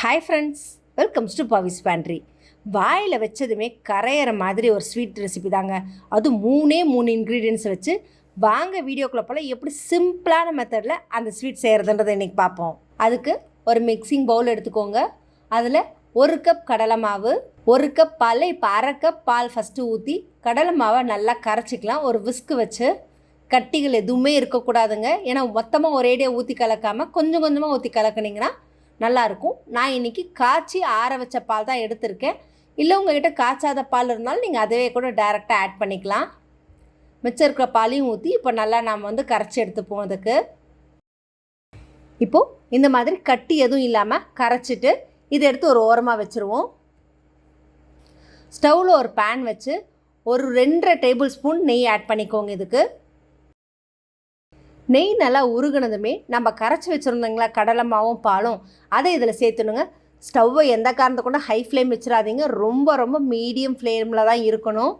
Hi friends welcomes to Pavi's pantry வாயில் வச்சதுமே கரையிற மாதிரி ஒரு ஸ்வீட் ரெசிபி தாங்க. அது மூணே மூணு இன்க்ரீடியன்ஸ் வச்சு வாங்க வீடியோக்குள்ளே போல் எப்படி சிம்பிளான மெத்தடில் அந்த ஸ்வீட் செய்கிறதுன்றதை இன்றைக்கி பார்ப்போம். அதுக்கு ஒரு மிக்சிங் பவுல் எடுத்துக்கோங்க. அதில் ஒரு கப் கடலை மாவு ஒரு கப் பால் இப்போ அரை கப் பால் ஃபஸ்ட்டு ஊற்றி கடலை மாவை நல்லா கரைச்சிக்கலாம். ஒரு விஸ்க்கு வச்சு கட்டிகள் எதுவுமே இருக்கக்கூடாதுங்க. ஏன்னா மொத்தமாக ஒரேடியாக ஊற்றி கலக்காமல் கொஞ்சம் கொஞ்சமாக ஊற்றி கலக்குனிங்கன்னா நல்லாயிருக்கும். நான் இன்றைக்கி காய்ச்சி ஆற வச்ச பால் தான் எடுத்திருக்கேன். இல்லை உங்கள்கிட்ட காய்ச்சாத பால் இருந்தாலும் நீங்கள் அதவே கூட டைரெக்டாக ஆட் பண்ணிக்கலாம். மிச்சம் இருக்கிற பாலையும் ஊற்றி இப்போ நல்லா நாம் வந்து கரைச்சி எடுத்துப்போம் அதுக்கு. இப்போது இந்த மாதிரி கட்டி எதுவும் இல்லாமல் கரைச்சிட்டு இதை எடுத்து ஒரு ஓரமாக வச்சுருவோம். ஸ்டவ்வில் ஒரு பேன் வச்சு ஒரு ரெண்டரை டேபிள் ஸ்பூன் நெய் ஆட் பண்ணிக்கோங்க இதுக்கு. நெய் நல்லா உருகுனதுமே நம்ம கரைச்சி வச்சுருந்தோங்களா கடலை மாவும் பாலும் அதை இதில் சேர்த்துணுங்க. ஸ்டவ்வை எந்த காரணத்தை கொண்டு ஹை ஃப்ளேம் வச்சிடாதீங்க. ரொம்ப ரொம்ப மீடியம் ஃப்ளேமில் தான் இருக்கணும்.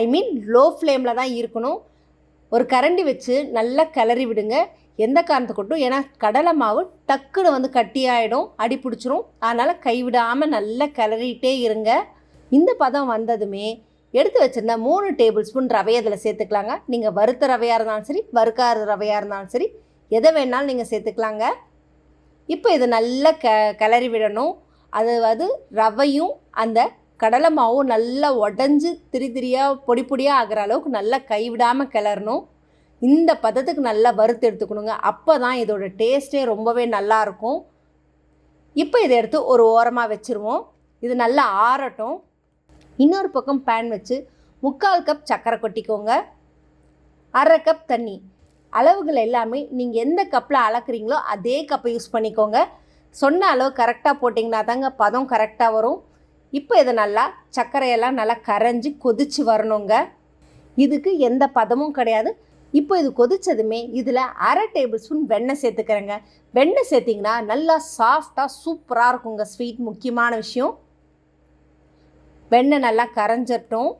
ஐ மீன் லோ ஃப்ளேமில் தான் இருக்கணும். ஒரு கரண்டி வச்சு நல்லா கிளறி விடுங்க. எந்த காரணத்தை கொண்டும்? ஏன்னா கடலை மாவு டக்குன்னு வந்து கட்டியாயிடும் அடி பிடிச்சிரும். அதனால் கைவிடாமல் நல்லா கிளறிட்டே இருங்க. இந்த பதம் வந்ததுமே எடுத்து வச்சுருந்த மூணு டேபிள் ஸ்பூன் ரவையை அதில் சேர்த்துக்கலாங்க. நீங்கள் வறுத்த ரவையாக இருந்தாலும் சரி வறுக்காத ரவையாக இருந்தாலும் சரி எதை வேணாலும் நீங்கள் சேர்த்துக்கலாங்க. இப்போ இதை நல்லா க கிளறி விடணும். அது வந்து ரவையும் அந்த கடலை மாவும் நல்லா உடஞ்சி திரி திரியாக பொடி பொடியாக ஆகிற அளவுக்கு நல்லா கைவிடாமல் கிளறணும். இந்த பதத்துக்கு நல்லா வறுத்து எடுத்துக்கணுங்க. அப்போ தான் இதோட டேஸ்ட்டே ரொம்பவே நல்லாயிருக்கும் இப்போ இதை எடுத்து ஒரு ஓரமாக வச்சுருவோம். இது நல்லா ஆறட்டும். இன்னொரு பக்கம் பேன் வச்சு முக்கால் கப் சர்க்கரை கொட்டிக்கோங்க. அரை கப் தண்ணி. அளவுகள் எல்லாமே நீங்கள் எந்த கப்பில் அளக்குறீங்களோ அதே கப்பை யூஸ் பண்ணிக்கோங்க. சொன்ன அளவு கரெக்டாக போட்டிங்கன்னா தாங்க பதம் கரெக்டாக வரும். இப்போ இதை நல்லா சர்க்கரையெல்லாம் நல்லா கரைஞ்சி கொதிச்சு வரணுங்க. இதுக்கு எந்த பதமும் கிடையாது. இப்போ இது கொதித்ததுமே இதில் அரை டேபிள் ஸ்பூன் வெண்ணெய் சேர்த்துக்கிறேங்க. வெண்ணெய் சேர்த்திங்கன்னா நல்லா சாஃப்டாக சூப்பராக இருக்குங்க. ஸ்வீட் முக்கியமான விஷயம். வெண்ணெய் நல்லா கரைஞ்சட்டும்.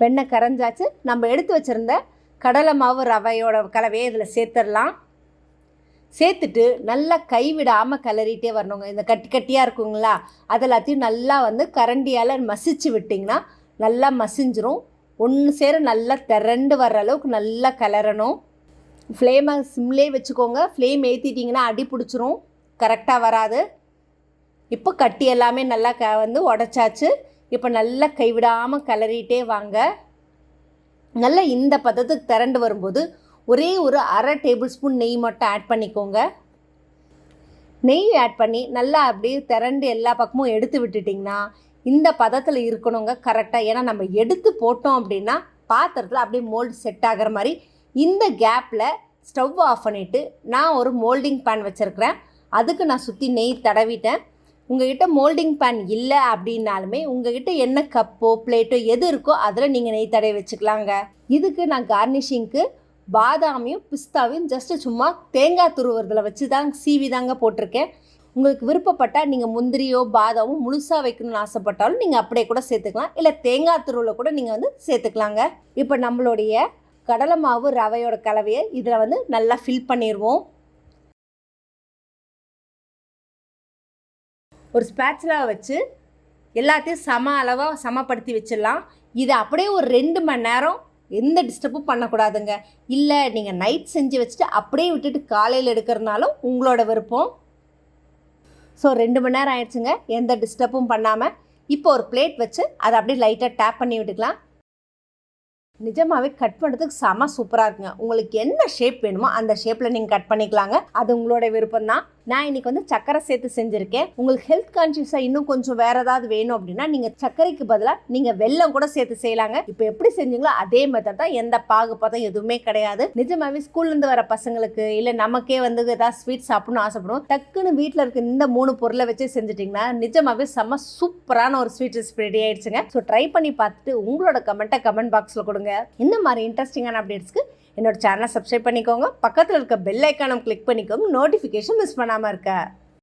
வெண்ணெய் கரைஞ்சாச்சு. நம்ம எடுத்து வச்சுருந்த கடலை மாவு ரவையோட கலவையை இதில் சேர்த்துடலாம். சேர்த்துட்டு நல்லா கைவிடாமல் கிளறிட்டே வரணுங்க. இந்த கட்டி கட்டியாக இருக்குங்களா? அது எல்லாத்தையும் நல்லா வந்து கரண்டியால் மசிச்சு விட்டிங்கன்னா நல்லா மசிஞ்சிரும். ஒன்று சேர நல்லா திரண்டு வர்ற அளவுக்கு நல்லா கிளறணும். ஃப்ளேமை சிம்லே வச்சுக்கோங்க. ஃப்ளேம் ஏற்றிட்டிங்கன்னா அடி பிடிச்சிரும். கரெக்டாக வராது. இப்போ கட்டி எல்லாமே நல்லா க வந்து உடச்சாச்சு. இப்போ நல்லா கைவிடாமல் கிளறிட்டே வாங்க. நல்லா இந்த பதத்துக்கு திரண்டு வரும்போது ஒரே ஒரு அரை டேபிள் ஸ்பூன் நெய் மட்டும் ஆட் பண்ணிக்கோங்க. நெய் ஆட் பண்ணி நல்லா அப்படியே திரண்டு எல்லா பக்கமும் எடுத்து விட்டுட்டிங்கன்னா இந்த பதத்தில் இருக்கணுங்க கரெக்டாக ஏன்னா நம்ம எடுத்து போட்டோம் அப்படின்னா பாத்திரத்தில் அப்படியே மோல்டு செட் ஆகிற மாதிரி இந்த கேப்பில் ஸ்டவ் ஆஃப் பண்ணிவிட்டு நான் ஒரு மோல்டிங் பேன் வச்சுருக்கிறேன். அதுக்கு நான் சுற்றி நெய் தடவிட்டேன். உங்ககிட்ட மோல்டிங் பேன் இல்லை அப்படின்னாலுமே உங்ககிட்ட என்ன கப்போ பிளேட்டோ எது இருக்கோ அதில் நீங்கள் நெய் தடவை வச்சுக்கலாங்க. இதுக்கு நான் கார்னிஷிங்க்கு பாதாமையும் பிஸ்தாவையும் ஜஸ்ட்டு சும்மா தேங்காய் துருவுறதில் வச்சு தான் சீவி தாங்க போட்டிருக்கேன். உங்களுக்கு விருப்பப்பட்டால் நீங்கள் முந்திரியோ பாதாமோ முழுசாக வைக்கணும்னு ஆசைப்பட்டாலும் நீங்கள் அப்படியே கூட சேர்த்துக்கலாம். இல்லை தேங்காய் துருவில் கூட நீங்கள் வந்து சேர்த்துக்கலாங்க. இப்போ நம்மளுடைய கடலை மாவு ரவையோட கலவையை இதில் வந்து நல்லா ஃபில் பண்ணிடுவோம் ஒரு ஸ்பேட்சலாக வச்சு எல்லாத்தையும் சம அளவாக சமப்படுத்தி வச்சிடலாம். இதை அப்படியே ஒரு ரெண்டு மணி நேரம் எந்த டிஸ்டர்பும் பண்ணக்கூடாதுங்க. இல்லை நீங்கள் நைட் செஞ்சு வச்சுட்டு அப்படியே விட்டுட்டு காலையில் எடுக்கிறதுனாலும் உங்களோட விருப்பம். ஸோ ரெண்டு மணி நேரம் ஆயிடுச்சுங்க. எந்த டிஸ்டர்பும் பண்ணாமல் இப்போ ஒரு பிளேட் வச்சு அதை அப்படியே லைட்டாக டேப் பண்ணி விட்டுக்கலாம். நிஜமாகவே கட் பண்ணுறதுக்கு செம சூப்பராக இருக்குங்க. உங்களுக்கு என்ன ஷேப் வேணுமோ அந்த ஷேப்பில் நீங்கள் கட் பண்ணிக்கலாங்க. அது உங்களோட விருப்பம் தான் நான் இன்னைக்கு வந்து சக்கரை சேர்த்து செஞ்சுருக்கேன். உங்களுக்கு ஹெல்த் கான்சியஸாக இன்னும் கொஞ்சம் வேற ஏதாவது வேணும் அப்படின்னா நீங்கள் சர்க்கரைக்கு பதிலாக நீங்கள் வெள்ளம் கூட சேர்த்து செய்யலாங்க. இப்போ எப்படி செஞ்சீங்களோ அதே மெத்தட் தான் எந்த பாகு பதம் எதுவுமே கிடையாது. நிஜமாவே ஸ்கூல்லேருந்து வர பசங்களுக்கு இல்லை நமக்கே வந்து ஏதாவது ஸ்வீட் சாப்பிடணும்னு ஆசைப்படுவோம் டக்குன்னு வீட்டில் இருக்க இந்த மூணு பொருளை வச்சு செஞ்சுட்டிங்கன்னா நிஜமாவே செம்ம சூப்பரான ஒரு ஸ்வீட் ரெசிபி ரெடி ஆயிடுச்சுங்க. ஸோ ட்ரை பண்ணி பார்த்துட்டு உங்களோட கமெண்ட்டை கமெண்ட் பாக்ஸில் கொடுங்க. இந்த மாதிரி இன்ட்ரெஸ்டிங்கான அப்டேட்ஸ்க்கு என்னோட சேனலை சப்ஸ்கிரைப் பண்ணிக்கோங்க. பக்கத்தில் இருக்க பெல் ஐக்கானம் கிளிக் பண்ணிக்கோங்க. நோட்டிஃபிகேஷன் மிஸ் பண்ணாமல் இருக்க.